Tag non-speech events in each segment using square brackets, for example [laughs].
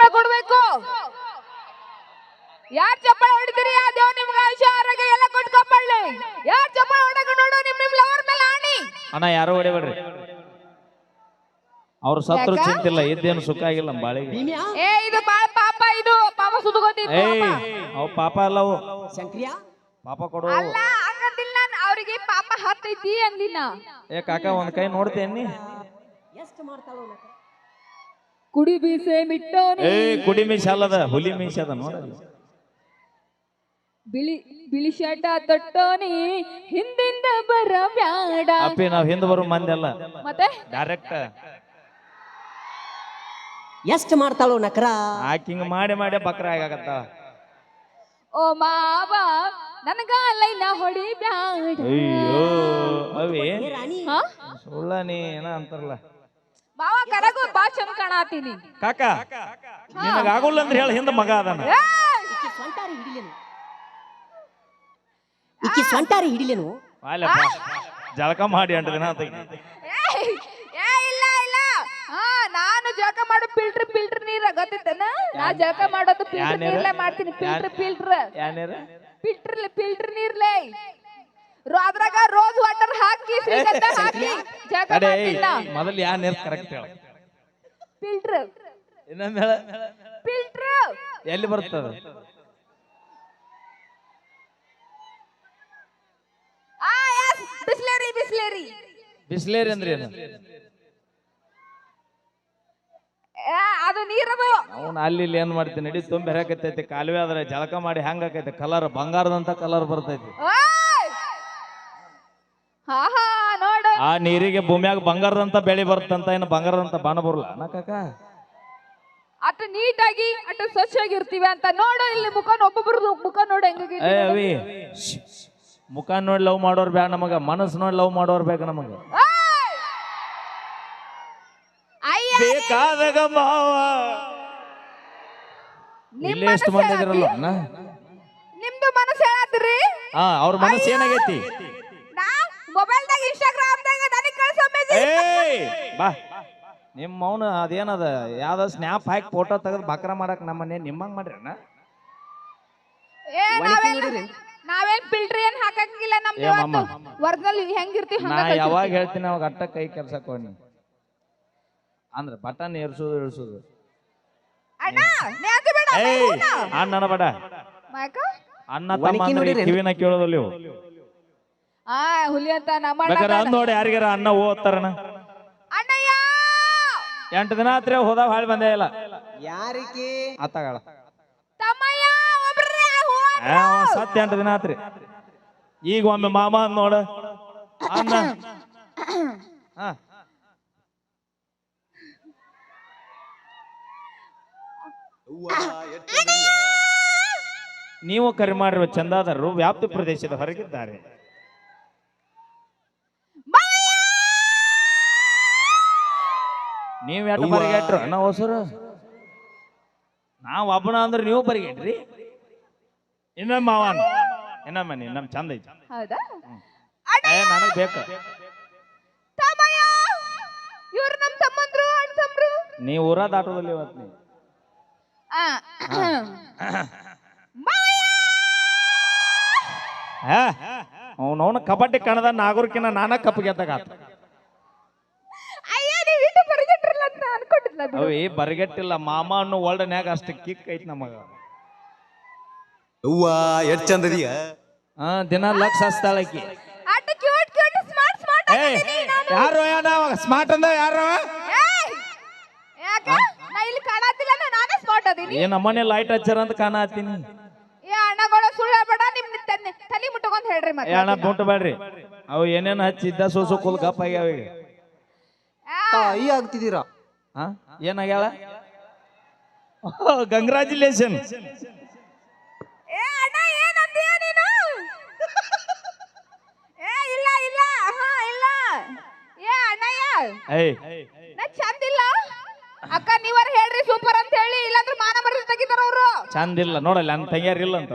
ಚಪ್ಪಾಳೆ ಕೊಡ್ಬೇಕು. ಯಾರ್ ಚಪ್ಪಳ ಹೊಡಿತೀರಿ? ಆ ದೇವ್ ನಿಮ್ಗೆ ಆಯುಷ ಆರೋಗ್ಯ ಎಲ್ಲ ಕೊಟ್ಕೊಪ್ಪಳ್ಳಿ. ಯಾರ ಚಪ್ಪಳ ಹೊಡಕ ನೋಡು ನಿಮ್ ನಿಮ್ ಲವರ್ ಮೇಲೆ ಆಣಿ. ಅಣ್ಣ ಯಾರು ಹೊಡಿಬೇಡ್ರಿ? ಅವ್ರು ಸತ್ರ? ಚಿಂತಿಲ್ಲ ಇದ್ದೇನು ಸುಖ ಆಗಿಲ್ಲ ನಮ್ಮ ಬಾಳಿಗೆ. ಏ ಇದು ಬಾಳ ಪಾಪ ಇದು. ಪಾಪ ಸುದ್ಗೋತಿ ಏಯ್ ಅವು ಪಾಪ ಅಲ್ಲವು ಶಂಕ್ರಿಯ? ಪಾಪ ಕೊಡು. ಅಲ್ಲ ಹಂಗಂದಿಲ್ಲ ನಾನ್ ಅವ್ರಿಗೆ ಪಾಪ ಹತ್ತೈತಿ ಅಂದಿನ. ಏ ಕಾಕ ಒಂದ್ ಕೈ ನೋಡ್ತೇನಿ ಎಷ್ಟು ಮಾಡ್ತಾಳೋ ಕುಡಿ ಬೀಸೆ ಮಿಟ್ಟೋನಿ ಏ ಕುಡಿ ಮೀಸ ಅಲ್ಲದ ಹುಲಿ ಮೀಸ ಅದ ಬಿಳಿ ಬಿಳಿ ಬಿಳಿ ಶರ್ಟ್ ತೊಟ್ಟೋನಿ ಹಿಂದಿಂದ ಬರ ಬ್ಯಾಡ. ಅಪ್ಪಿ ನಾವು ಹಿಂದೆ ಬರೋ ಮಂದಿ ಅಲ್ಲ. ಮತ್ತೆ? ಡೈರೆಕ್ಟ್ ಎಷ್ಟು ಮಾಡ್ತಾಳು ನಕರ? ಹಾಕಿಂಗ್ ಹಿಂಗ್ ಮಾಡಿ ಮಾಡಿ ಬಕ್ರ ಆಗತ್ತ ಓ ಮಾವ ನನಗ ಲೈನ ಹೊಡಿ ಬ್ಯಾಡ. ಅಯ್ಯೋ ಅವೇ. ಹಾ? ಸುಳ್ಳ ನೀ ಏನ ಅಂತಾರಲ್ಲ. ಮಾವ ಕರಗು ಬಾ ಚಂದ ಕಾಣತೀನಿ. ಕಾಕ ನಿನಗ ಆಗೋಲ್ಲ ಅಂದ್ರೆ ಹೇಳ ಹಿಂದ ಮಗ ಅದಾನ. ಈಕಿ ಸ್ವಂಟಾರಿ ಹಿಡಿಲೇನು? ಈಕಿ ಸ್ವಂಟಾರಿ ಹಿಡಿಲೇನು? ವಾಲಪ್ಪ ಜಳಕ ಮಾಡಿ ಎಂಟು ದಿನ ಆತ ಏಯ್, ಏ ಇಲ್ಲ ಇಲ್ಲ. ಹಾ ನಾನು ಜಳಕ ಮಾಡೋ ಫಿಲ್ಟರ್ ಫಿಲ್ಟರ್ ನೀರ. ಗೊತ್ತಿತ್ತನ? ನಾ ಜಳಕ ಮಾಡೋದು ಫಿಲ್ಟರ್ ನೀರ್ಲೆ ಮಾಡ್ತೀನಿ ಫಿಲ್ಟರ್ ಫಿಲ್ಟರ್. ಯಾನೇರ ಫಿಲ್ಟರ್ ಫಿಲ್ಟರ್ ನೀರ್ಲೆ. ಅದ್ರಾಗ ರೋಸ್ ವಾಟರ್ ಹಾಕಿ ಶ್ರೀಗಂಧ ಮೊದಲು ಕರೆಕ್ಟ್ ಹೇಳ. ಫಿಲ್ಟರ್. ಇನ್ನೊಮ್ಮೆ ಹೇಳ. ಫಿಲ್ಟರ್. ಎಲ್ಲಿ ಬರ್ತದ ಆ ಎಸ್ ಬಿಸ್ಲೇರಿ ಬಿಸ್ಲೇರಿ. ಬಿಸ್ಲೇರಿ ಅಂದ್ರೆ ಏನು? ಏ, ಅದು ನೀರದು. ಅವನು ಅಲ್ಲಿ ಇಲ್ಲಿ ಏನ್ ಮಾಡ್ತೀನಿ? ನಡಿ ತುಂಬಿ ಹರಕತ್ತೈತಿ ಕಾಲುವೆ ಆದ್ರೆ ಜಳಕ ಮಾಡಿ ಹೆಂಗ ಆಕೈತಿ ಕಲರ್ ಬಂಗಾರದಂತ ಕಲರ್ ಬರ್ತೈತಿ! ಹಾ ಹಾ ನೋಡು. ಆ ನೀರಿಗೆ ಭೂಮಿಯಾಗ ಬಂಗಾರದಂತ ಬೆಳೆ ಬರುತ್ತಂತ ಏನು ಬಂಗಾರದಂತ ಬಾಣ ಬರಲ್ಲ. ನಾ ಕಾಕ? ಅಷ್ಟು ನೀಟಾಗಿ ಅಷ್ಟು ಸ್ವಚ್ಛವಾಗಿರ್ತೀವಿ ಅಂತ ನೋಡು ಇಲ್ಲಿ ಮುಖ ಒಬ್ಬೊಬ್ರದ್ದು ಮುಖ ನೋಡು ಏ ಹೆಂಗಾಗೈತಿ ಅವಿ. ಮುಖ ನೋಡಿ ಲವ್ ಮಾಡೋರ್ ಬೇಡ ನಮಗ ಮನಸ್ಸು ನೋಡಿ ಲವ್ ಮಾಡೋರ್ ಬೇಕ ನಮಗ. ಬೇಕಾದಾಗ ಮಾವ. ಇಲ್ಲೇ ಎಷ್ಟು ಮಂದಿ ಇದಿರಲ್ಲ ಅಣ್ಣ? ನಿಮ್ದು ಮನಸ್ಸು ಹೇಳತ್ರಿ ಹಾ ಅವ್ರ ಮನಸ್ಸು ಏನಾಗೈತಿ? ಮೊಬೈಲ್ದಾಗ ಇನ್ಸ್ಟಾಗ್ರಾಮ್ದಾಗ ನನಗೆ ಕಳಿಸೋ ಮೆಸೇಜ್ ಏಯ್! ಬಾ. ನಿಮ್ಮ ಮೌನ ಅದೇನದ? ಯಾವ್ದ ಸ್ನ್ಯಾಪ್ ಹಾಕಿ ಫೋಟೋ ತೆಗೆದು ಬಕ್ರ ಮಾಡಕ್ ನಮ್ಮನೆ ನಿಮ್ಮಂಗ್ ಮಾಡ್ರಿ ಅಣ್ಣ ಏ ನಾವೇನ್ ನಾವೇನ್ ಫಿಲ್ಟರ್ ಏನ್ ಹಾಕಂಗಿಲ್ಲ ನಮ್ದು ಏ ಇವತ್ತು. ಮಾಮ. ಒರಿಜಿನಲ್ ಹೆಂಗಿರ್ತೀವಿ ನಾ ಹಂಗ ಯಾವಾಗ ಹೇಳ್ತೀನಿ ಅವಾಗ ಅಟ್ಟ ಕೈ ಕೆಲ್ಸಕ್ಕೆ ಹೋಗಿ ಅಂದ್ರೆ ಬಟನ್ ಏರ್ಸೋದು ಇಳಿಸೋದು. ಅಣ್ಣ ನ್ಯಾತಿ ಬೇಡ ಏಯ್! ಅಣ್ಣನ ಬಡ. ಮಾಯಕ ಅಣ್ಣ ತಮ್ಮ ಒಣಗಿ ಅಂದ್ರೆ ನೋಡಿರೇನು? ಕಿವಿನ ಕೇಳೋದಿಲ್ಲ ಇವು. ಆ ಹುಲಿ ಅಂತ ನಮ್ಮ ಅಣ್ಣ ಬೇಕಾದ್ರೆ ಅಂದ್ ನೋಡಿ ಯಾರಿಗಾರ ಅನ್ನ ಓದ್ತಾರಣ ಅಣ್ಣಯ್ಯ! ಎಂಟು ದಿನ ಆತ್ರಿ ಹೋದಾಗ ಹಾಳು ಬಂದೇ ಇಲ್ಲ. ಯಾರಿಕೆ? ಆತಗಳ ತಮ್ಮಯ್ಯ ಒಬ್ರೇ ಹೂವ ಸತ್ ಎಂಟು ದಿನ ಆತ್ರಿ. ಈಗ ಒಮ್ಮೆ ಮಾಮ ಅಂದ್ ನೋಡ. ಅಣ್ಣ ಹಾ. ನೀವು ಕರೆ ಮಾಡಿರುವ ಚಂದಾದಾರರು ವ್ಯಾಪ್ತಿ ಪ್ರದೇಶದ ಹೊರಗಿದ್ದಾರೆ. ನೀವ್ ಎಷ್ಟು ಪರಿಗೆಟ್ರು? ಅಣ್ಣ ಹೊಸರು. ನಾವ್ ಒಬ್ಬನ ಅಂದ್ರೆ ನೀವು ಪರಿಗೆಟ್ರಿ. ಇನ್ನೊಮ್ಮೆ ಮಾವನ್. ಇನ್ನೊಮ್ಮೆ ನೀನ್ ನಮ್ ಚಂದ ಐತಿ. ಹೌದಾ? ಏ ನನಗ್ ಬೇಕ. ತಮ್ಮಯ್ಯ! ಇವ್ರು ನಮ್ ತಮ್ಮಂದ್ರು ಅಣ್ಣ ನೀ ಊರ ದಾಟೋದಲ್ಲಿ ಇವತ್ತು ನೀ ಆ ಅವನವನ ಕಬಡ್ಡಿ ಕಣದ ನಾಗರಿಕಿನ ನಾನ ಕಪ್ ಗೆದ್ದಾಗ ಆತ ಅಯ್ಯ ನೀವ್ ಇಟ್ಟು ಪರಿಗೆಟ್ರಲ್ಲ ಅಂತ ಅದು ಅವಿ ಬರಿಗೆಟ್ಟಿಲ್ಲ ಮಾಮ ಅನ್ನೋ ವರ್ಲ್ಡ್ನ್ಯಾಗ ಅಷ್ಟು ಕಿಕ್ ಐತಿ ನಮಗ. ಅವ್ವ ಎಷ್ಟ್ ಚಂದದಿಯ ಹಾ ದಿನ ಲಕ್ಷ ಹಚ್ತಾಳಕಿ ಅಟ್ಟ ಕ್ಯೂಟ್ ಕ್ಯೂಟ್ ಸ್ಮಾರ್ಟ್ ಸ್ಮಾರ್ಟ್ ಏ ಯಾರು ಸ್ಮಾರ್ಟ್ ಅಂದ ಯಾರು ಯಾಕ? ನಾ ಇಲ್ಲಿ ಕಾಣತಿಲ್ಲ ನಾನೇ ಸ್ಮಾರ್ಟ್ ಅದೀನಿ. ಏ ನಮ್ಮನೆ ಲೈಟ್ ಹಚ್ಚಾರ ಅಂತ ಕಾಣತ್ತೀನಿ ಏ ಅಣ್ಣಗಳ ಸುಳ್ಳು ಹೇಳ್ಬೇಡ ನಿಮ್ ತನ್ನೆ ತಲೆ ಮುಟ್ಕೊಂಡ್ ಹೇಳ್ರಿ ಏ ಮತ್ತೆ ಅಣ್ಣ ಬುಂಟ್ ಬೇಡ್ರಿ. ಅವು ಏನೇನು ಹಚ್ಚಿದ್ದ ಸೋಸು ಕುಲ್ ಗಪ್ಪ ಆಗ್ಯಾವ ಈಗ ತಾಯಿ ಆಗ್ತಿದ್ದೀರಾ? ಹಾ ಏನಾಗ್ಯಾಳ? ಕಂಗ್ರಾಚುಲೇಷನ್ ಏ ಅಣ್ಣ ಏನಂತೀಯ ನೀನು? ಏ ಇಲ್ಲ ಇಲ್ಲ. ಹಾ ಇಲ್ಲ. ಏ ಅಣ್ಣಯ್ಯ. ಏಯ್. ನಾ ಚಂದ ಇಲ್ಲ. ಅಕ್ಕ ನೀವರ ಹೇಳ್ರಿ ಸೂಪರ್ ಅಂತ ಹೇಳಿ ಇಲ್ಲಾಂದ್ರೆ ಮಾನ ಮರ್ಯಾದೆ ತೆಗಿತಾರ ಅವರು. ಚಂದ ಇಲ್ಲ. ನೋಡಲ್ಲ ನನ್ನ ತಂಗಿಯಾರ ಇಲ್ಲ ಅಂತ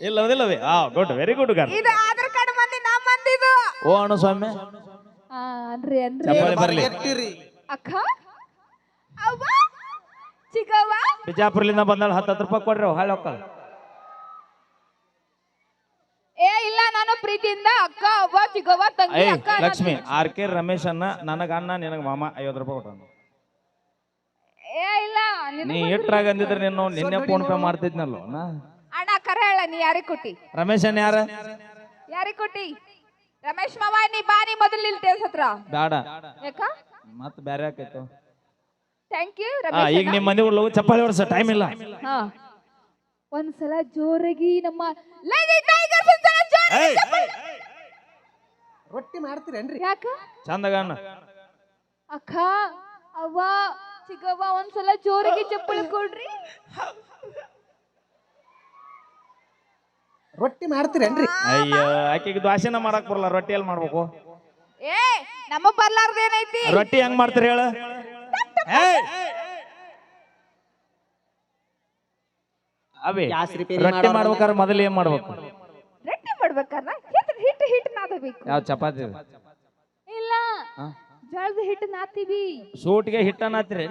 ಇಲ್ಲ ಅದಿಲ್ಲವೇ ಆ ಗುಡ್ ವೆರಿ ಗುಡ್ ಗರ್ ಇದು ಆಧಾರ್ ಕಾರ್ಡ್ ಮಂದಿ ಮಂದಿದು ಓ ಅಣ್ಣ ಸ್ವಾಮಿ. ಆ, ಅನ್ರಿ ಅನ್ರಿ. ಚಪ್ಪಾಳೆ ಬರ್ಲಿ. ಅಕ್ಕ? ಅವ್ವ? ಚಿಕ್ಕವ್ವ? ಬಿಜಾಪುರ್ಲಿಂದ ಬಂದಾಳ ಹತ್ತು ಹತ್ತು ರೂಪಾಯಿ ಕೊಡ್ರಿ ಹಾಳೆ ಅಕ್ಕ ಏ ಇಲ್ಲ ನಾನು ಪ್ರೀತಿಯಿಂದ ಅಕ್ಕ ಅವ್ವ ಚಿಕ್ಕವ್ವ ತಂಗಿ ಏಯ್ ಅಕ್ಕ ಲಕ್ಷ್ಮಿ ಆರ್ ಕೆ ರಮೇಶ್ ಅನ್ನ ನನಗ ಅಣ್ಣ ನಿನಗ ಮಾಮ ಐವತ್ತು ರೂಪಾಯಿ ಕೊಟ್ಟ ಏ ಇಲ್ಲ ನಿನಗ್ ನೀ ಎಟ್ರಾಗ ಇಟ್ರಾಗ ಅಂದಿದ್ರೆ ನೀನು ನಿನ್ನೆ ಫೋನ್ ಪೇ ಮಾಡ್ತಿದ್ನಲ್ಲ ನಾ? ಅಣ್ಣ ಕರೆ ಹೇಳ ನೀ ಯಾರಿಗ್ ಕೊಟ್ಟಿ? ರಮೇಶ್ ಅನ್ನ ಯಾರ? ಯಾರಿಗ್ ಕೊಟ್ಟಿ? ರಮೇಶ್ ಮಾವ ನೀ ಬಾ ನೀ ಮೊದಲು ಇಲ್ಲಿ ಟೇಲ್ಸ್ ಹತ್ರ ಬೇಡ ಯಾಕ ಮತ್ ಬೇರೆ ಆಕೈತು ಥ್ಯಾಂಕ್ ಯು ಹಾ ರಮೇಶ್ ಈಗ ನಿಮ್ಮ ಮನೆ ಚಪ್ಪಾಳಿ ಹೊಡ್ಸ ಟೈಮ್ ಇಲ್ಲ. ಹಾ. ಒಂದ್ಸಲ ಜೋರಾಗಿ ನಮ್ಮ Lady Tigers ಒಂದ್ಸಲ ಜೋರಾಗಿ ಏಯ್ ರೊಟ್ಟಿ ಮಾಡ್ತೀರೇನ್ರಿ? ಯಾಕ? ಚಂದಗಣ್ಣ ಅಕ್ಕ ಅವ್ವ ಚಿಕ್ಕವ್ವ ಒಂದ್ಸಲ ಜೋರಾಗಿ ಚಪ್ಪಲಿ ಕೊಡ್ರಿ. ರೊಟ್ಟಿ ಮಾಡ್ತೀರೇನ್ರಿ? ಅಯ್ಯೋ ಆಕೆಗೆ ದ್ವಾಸೆನ ಮಾಡಕ್ ಬರಲ್ಲ ರೊಟ್ಟಿ ಎಲ್ಲಿ ಮಾಡ್ಬೇಕು. ಏ ನಮ್ಮ ಬರ್ಲಾರ್ದೇನೈತಿ ರೊಟ್ಟಿ ಹೆಂಗ್ ಮಾಡ್ತೀರಿ ಹೇಳ? ಅವಿ ಗ್ಯಾಸ್ ರಿಪೇರಿ ರೊಟ್ಟಿ ಮಾಡೋರ್ನ- ಮಾಡ್ಬೇಕಾದ್ರೆ ಮೊದಲು ಏನ್ ಮಾಡ್ಬೇಕು? ರೊಟ್ಟಿ ಮಾಡ್ಬೇಕಾರ ಹಿಟ್ಟು ಹಿಟ್ಟು ಹಿಟ್ಟು ನಾದಬೇಕು. ಯಾವ ಚಪಾತಿ? ಇಲ್ಲ ಹಾ? ಜೋಳದ ಹಿಟ್ಟು ನಾತೀವಿ. ಸೂಟ್ಗೆ ಹಿಟ್ಟನ್ನ ಹಾಕ್ತೀರಿ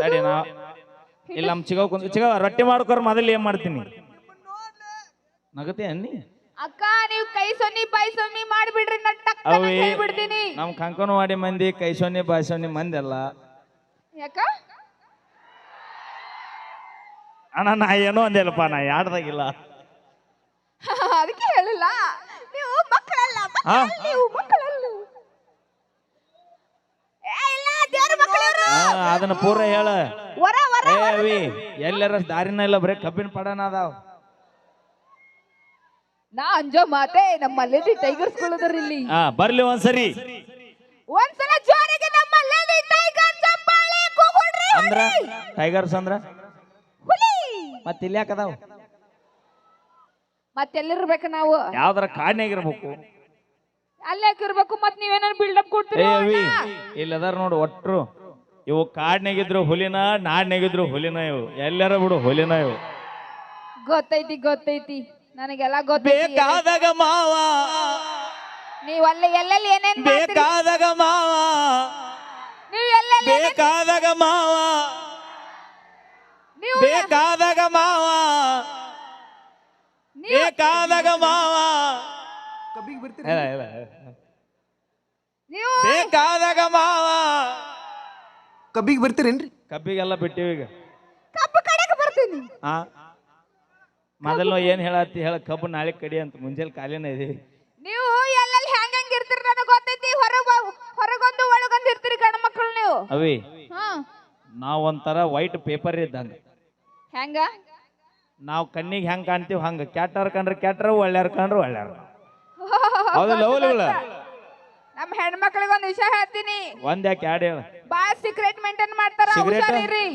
ತಡಿ ನಾ ಇಲ್ಲ ನಮ್ ಚಿಗವ್ ಕುಂದ್ ಚಿಗವ ರೊಟ್ಟಿ ಮಾಡ್ಕೋರ್ ಮೊದಲು ಏನ್ ಮಾಡ್ತೀನಿ? ನಗತೆ ಅನ್ನಿ ಅಕ್ಕ ನೀವು ಕೈ ಸೊನ್ನಿ ಬಾಯಿ ಸೊನ್ನಿ ಮಾಡಿಬಿಡ್ರಿ ನಾ ಟಕ್ ಅವಿ ಹೇಳ್ಬಿಡ್ತೀನಿ. ನಮ್ ಕಂಕನವಾಡಿ ಮಂದಿ ಕೈ ಸೊನ್ನೆ ಮಂದಿ ಅಲ್ಲ ಯಾಕ? ಅಣ್ಣ ನಾ ಏನೋ ಅಂದೇಲಪ್ಪ ನಾ ಯಾಡ್ದಾಗಿಲ್ಲ [laughs] ಅದಕ್ಕೆ ಹೇಳಿಲ್ಲ. ನೀವು ಮಕ್ಕಳಲ್ಲ ಮಕ್ಕಳಲ್ಲ, ನೀವು ಮಕ್ಕಳಲ್ಲ. ಏ ಇಲ್ಲ ದೇವ್ರ ಹಾ ಅದನ್ನ ಪೂರ ಹೇಳ. ವರ ವರ ಏ ಅವಿ ಎಲ್ಲರ ದಾರಿನ ಇಲ್ಲ ಬರೀ ಕಬ್ಬಿನ ಪಡನ ಅದಾವ. ನಾ ಅಂಜೋ ಮಾತೆ ನಮ್ಮ ಲೇಡಿ ಟೈಗರ್ಸ್ ಗಳದ್ರಿ ಇಲ್ಲಿ. ಹಾ ಬರ್ಲಿ ಒಂದ್ಸರಿ. ಒಂದ್ಸಲ ಜೋರಿಗೆ ನಮ್ಮ ಲೇಡಿ ಟೈಗರ್ ಚಪ್ಪಾಳೆ ಕೂಗುಡ್ರಿ ಅಂದ್ರ ಟೈಗರ್ಸ್ ಅಂದ್ರ? ಹುಲಿ. ಮತ್ತೆ ಇಲ್ಲಿ ಯಾಕದಾವ ಮತ್ತೆಲ್ಲಿರ್ಬೇಕು ನಾವು? ಯಾವ್ದಾರ ಕಾಡ್ನಾಗಿರ್ಬೇಕು ಅಲ್ಲೇ ಇರ್ಬೇಕು ಮತ್ತೆ ನೀವೇನಾದ್ರು ಬಿಲ್ಡಪ್ ಏ ಕೊಡ್ತೀರಿ ಅವಿ ಇಲ್ಲದಾರ ನೋಡು ಒಟ್ರು. ಇವು ಕಾಡ್ನಾಗಿದ್ರು ಹುಲಿನ ನಾಡ್ನಾಗಿದ್ರು ಹುಲಿನ ಇವು. ಎಲ್ಲಾರ ಬಿಡು ಹುಲಿನ ಇವು. ಗೊತ್ತೈತಿ ಗೊತ್ತೈತಿ. ನನಗೆಲ್ಲ ಗೊತ್ತೈತಿ ಬೇಕಾದಾಗ ಮಾವ. ನೀವು ಅಲ್ಲಿ ಎಲ್ಲೆಲ್ಲಿ ಏನೇನ್ ಮಾಡ್ತೀರಿ? ಬೇಕಾದಾಗ ಮಾವ. ನೀವು ಎಲ್ಲೆಲ್ಲಿ ಏನೇನ್- ಬೇಕಾದಾಗ ಮಾವ. ನೀವು ಬೇಕಾದಾಗ ಮಾವ. ನೀವು ಬೇಕಾದಾಗ ಮಾವ. ಕಬ್ಬಿಗೆ ಬರ್ತೀರಿ ಇಲ್ಲ, ಇಲ್ಲ, ಇಲ್ಲ. ನೀವು ಬೇಕಾದಾಗ ಮಾವ. ಕಬ್ಬಿಗೆ ಬರ್ತೀರೇನ್ರಿ ಕಬ್ಬಿಗೆಲ್ಲ ಬಿಟ್ಟಿವಿ ಈಗ. ಕಪ್ಪು ಕಡೆಗೆ ಬರ್ತೀನಿ ಆ? ಮೊದಲು ಏನ್ ಹೇಳತ್ತಿ ಹೇಳ ಕಬ್ಬು ನಾಳೆ ಕಡಿ ಅಂತ ಮುಂಜಾನೆ ಕಾಲಿನ ಇದೀವಿ. ನೀವು ಎಲ್ಲ ಹೆಂಗ್ ಹೆಂಗ್ ಇರ್ತೀರಿ ನನಗೆ ಗೊತ್ತೈತಿ ಹೊರಗ ಹೊರಗೊಂದು ಒಳಗೊಂದು ಇರ್ತೀರಿ ಗಂಡ ಮಕ್ಕಳು ನೀವು. ಅವಿ ಹಾ. ನಾವು ಒಂಥರ ವೈಟ್ ಪೇಪರ್ ಇದ್ದಂಗ. ಹೆಂಗ? ನಾವು ಕಣ್ಣಿಗೆ ಹೆಂಗ್ ಕಾಣ್ತೀವಿ ಹಂಗ ಕ್ಯಾಟರ್ ಕಂಡ್ರೆ ಕೆಟ್ಟರು ಒಳ್ಳೆಯರ್ ಕಂಡ್ರೆ ಒಳ್ಳೆಯರ್. [laughs] ಹೌದಲ್ಲ ಹೌದಲ್ಲ ನಮ್ಮ ಹೆಣ್ಮಕ್ಳಿಗೆ ಒಂದು ವಿಷಯ ಹೇಳ್ತೀನಿ. ಒಂದ್ ಯಾಕೆ ಯಾಡ್ ಹೇಳ? ಬಾಳ ಸೀಕ್ರೆಟ್ ಮೇಂಟೈನ್ ಮಾಡ್ತಾರ Secret? ಹುಷಾರಿರಿ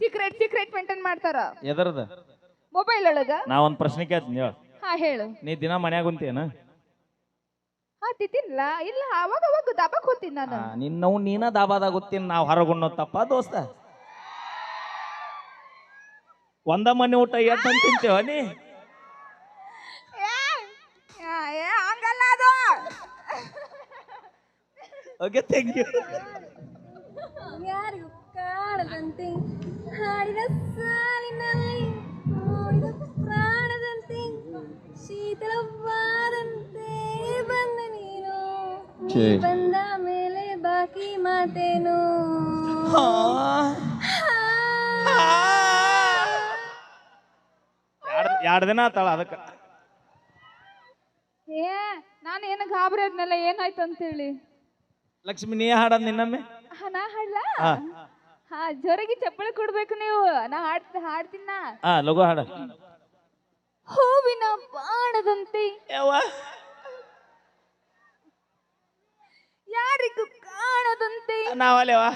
ಸೀಕ್ರೆಟ್ ಸೀಕ್ರೆಟ್ ಮೇಂಟೈನ್ ಮಾಡ್ತಾರ. ಎದರ್ದ? ಮೊಬೈಲ್ ಒಳಗ? ನಾ ಒಂದ್ ಪ್ರಶ್ನೆ ಕೇಳ್ತೀನಿ ಹೇಳ. ಹಾ ಹೇಳು. ನೀ ದಿನ ಮನ್ಯಾಗ ಕುಂತೇನ ಹಾ ತಿತ್ತಿಲ್ಲ ಇಲ್ಲ ಅವಾಗ ಅವಾಗ ದಬಕ್ ಹೋಗ್ತೀನಿ ನಾನು. ನಿನ್ನವು ನೀನ ದಾಬಾದಾಗ ಗೊತ್ತೀನಿ ನಾವು ಹೊರಗುಣ್ಣೋ ತಪ್ಪ ದೋಸ್ತ. ಒಂದ ಮನೆ ಊಟ ಎಷ್ಟು ಅಂತ ತಿಂತೇವ ನೀ? ಏ, ಯಾ- ಏ ಹಂಗಲ್ಲ ಅದು. ಓಕೆ ಥ್ಯಾಂಕ್ ಯು ಯಾರಿಗೂ ಕಾಣದಂತೆ ಹಾಡಿದ ಸಾಲಿನಲ್ಲಿ ಶೀತಳವಾದಂತೆ ಬಂದ ನೀನು. ಬಂದ ಮೇಲೆ ಬಾಕಿ ಮಾತೇನು. ಎರಡು ದಿನ ಆತಾಳ ಅದಕ್ಕ. ಏ ನಾನು ಏನು ಗಾಬರಿ ಆದ್ನಲ್ಲ ಏನಾಯ್ತು ಅಂತೇಳಿ? ಲಕ್ಷ್ಮಿ ನೀ ಹಾಡದ್ ನಿನ್ನಮ್ಮೆ? ಹಾ, ನಾ ಹಾಡ್ಲಾ? ಹಾ. ಹಾ ಜೋರಾಗಿ ಚಪ್ಪಳಿ ಕೊಡ್ಬೇಕು ನೀವು. ನಾ ಹಾಡ್ ಹಾಡ್ತೀನ ಹಾ ಲಘು ಹಾಡ. ಹೂವಿನ ಬಾಣದಂತೆ. ಯಾರಿಗೂ ಕಾಣದಂತೆ. ನಾವಲ್ಲೇವಾ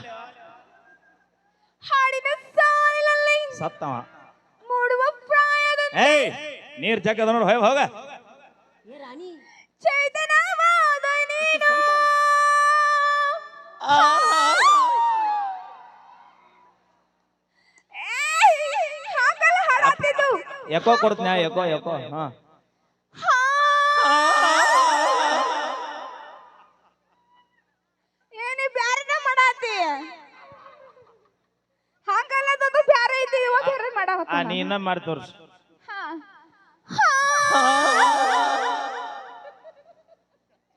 ಹಾಡಿನ ಸಾಲಿನಲ್ಲಿ ಸತ್ತವ. ಮೂಡುವ ಪ್ರಾಯದಂತೆ. ಏಯ್ ನೀರ್ ಜಗ್ಗದ ನೋಡು ಹೋಗ ಹೋಗ. ಏ ಎಕೋ ಕೊಡ್ತೀನಿ ಎಕೋ ಎಕೋ. ಹಾ. ಏನಿ ಬ್ಯಾರೆನ ಮಾಡಾತಿ? ಹಂಗಲ್ಲದದು ಬ್ಯಾರೆ ಆ ನೀ ಇನ್ನ ಮಾಡಿ ತೋರ್ಸು.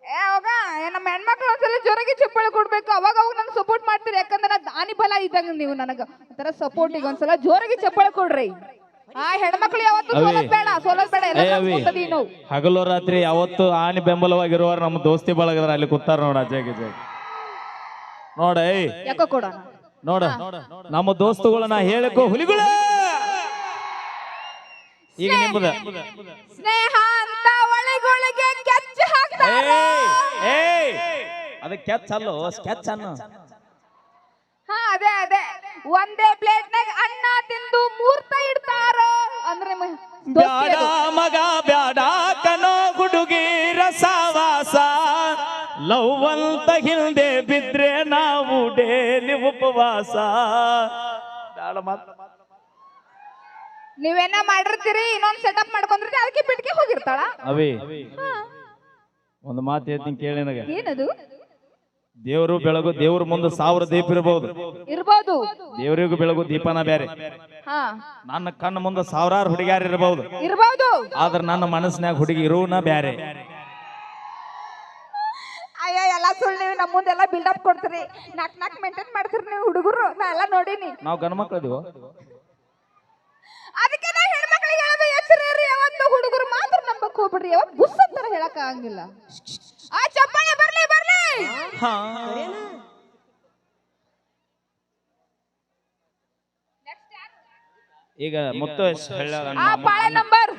ಏ ಅವಾಗ ಏ, ನಮ್ಮ ಹೆಣ್ಮಕ್ಳು ಒಂದ್ಸಲ ಜೋರಾಗಿ ಚಪ್ಪಾಳೆ ಕೊಡ್ಬೇಕು. ಅವಾಗ ಅವಾಗ ನನ್ಗೆ ಸಪೋರ್ಟ್ ಮಾಡ್ತೀರಿ. ಯಾಕಂದ್ರೆ ನಾ ದಾನಿ ಬಲ ಇದ್ದಂಗ ನೀವು ನನಗ. ಒಂಥರ ಸಪೋರ್ಟಿಗೆ ಒಂದ್ಸಲ ಜೋರಾಗಿ ಚಪ್ಪಳ ಕೊಡ್ರಿ. ಆ ಹೆಣ್ಮಕ್ಳು ಯಾವತ್ತು ಅವಿ. ಸೋಲೋದ್ ಬೇಡ ಸೋಲೋದ್ ಬೇಡ. ಎಲ್ಲ ಏ ನಾವು ಹಗಲು ರಾತ್ರಿ ಯಾವತ್ತು ಆನೆ ಬೆಂಬಲವಾಗಿರುವ ನಮ್ಮ ದೋಸ್ತಿ ಬಳಗದ್ರ ಅಲ್ಲಿ ಕೂತಾರ ನೋಡ ಅಜಯ್ ಗಿಜಯ್ ನೋಡ ಏಯ್. ಯಾಕೋ ಕೊಡೋಣ? ನೋಡ ನಮ್ಮ ದೋಸ್ತುಗಳನ್ನ ಹೇಳಕೋ ಹುಲಿಗಳ. ಈಗ ನಿಮ್ಮದ ಸ್ನೇಹ ಅಂತ ಒಳಗೊಳಗೆ ಕೆಚ್ಚ ಹಾಕ್ತಾರೆ. ಏಯ್ ಏಯ್. ಅದ ಕೆಚ್ ಅಲ್ಲೋ ಸ್ಕೆಚ್ ಅನ್ನು ಹಾ ಅದೇ ಅದೇ. ಒಂದೇ ಪ್ಲೇಟ್ನಾಗ ಅನ್ನ ಲವ್ ಅಂತ ಹಿಂದೆ ಬಿದ್ರೆ ನಾವು ಡೇಲಿ ಉಪವಾಸ. ನೀವೇನ ಮಾಡಿರ್ತೀರಿ ಇನ್ನೊಂದ್ ಸೆಟಪ್ ಮಾಡ್ಕೊಂಡ್ರಿ ಅದಕ್ಕೆ ಬಿಟ್ಕೆ ಹೋಗಿರ್ತಾಳ? ಅವಿ ಒಂದು ಮಾತು ಹೇಳ್ತೀನಿ ಕೇಳಿ ನನಗೆ. ಏನದು? ದೇವರು ಬೆಳಗು ದೇವ್ರ ಮುಂದೆ ಸಾವಿರ ದೀಪ ಇರಬಹುದು ಇರ್ಬೋದು. ದೇವರಿಗೂ ಬೆಳಗು ದೀಪನ ಬೇರೆ ಹಾ. ನನ್ನ ಕಣ್ಣ ಮುಂದೆ ಸಾವಿರಾರು ಹುಡುಗಿಯಾರು ಇರಬಹುದು ಇರ್ಬೋದು. ಆದ್ರೆ ನನ್ನ ಮನಸ್ಸಿನಾಗ ಹುಡುಗಿ ಇರೋನ ಬ್ಯಾರೆ ಅಯ್ಯೋ ಎಲ್ಲ ಸುಳ್ಳು ನೀವು ನಮ್ಮ ಮುಂದೆಲ್ಲ ಬಿಲ್ಡಪ್ ಕೊಡ್ತೀರಿ. ನಾಕ್ ನಾಕ್ ಮೇಂಟೈನ್ ಮಾಡ್ತೀರಿ ನೀವು ಹುಡುಗರು. ನಾ ಎಲ್ಲ ನೋಡೀನಿ. ನಾವು ಗಂಡು ಮಕ್ಳು ಇದೀವೋ? ಅದಕ್ಕೆ ನಾ ಹೆಣ್ಮಕ್ಳಿಗೆ ಹೇಳೋದು ಎಚ್ಚರ ಇರ್ರಿ ಯಾವತ್ತು ಹುಡುಗರು ಮಾತ್ರ ನಂಬಕ್ ಹೋಗ್ಬಿಡ್ರಿ. ಬುಸ್ ಅಂತಾರ ಹೇಳಕ್ ಆಗಂಗಿಲ್ಲ. ಆ ಚಪ್ಪಾಳೆ ಬರ್ಲಿ ಬರ್ಲಿ! ಈಗ ಮುತ್ತು ಆ ಪಾಳೆ ನಂಬರ್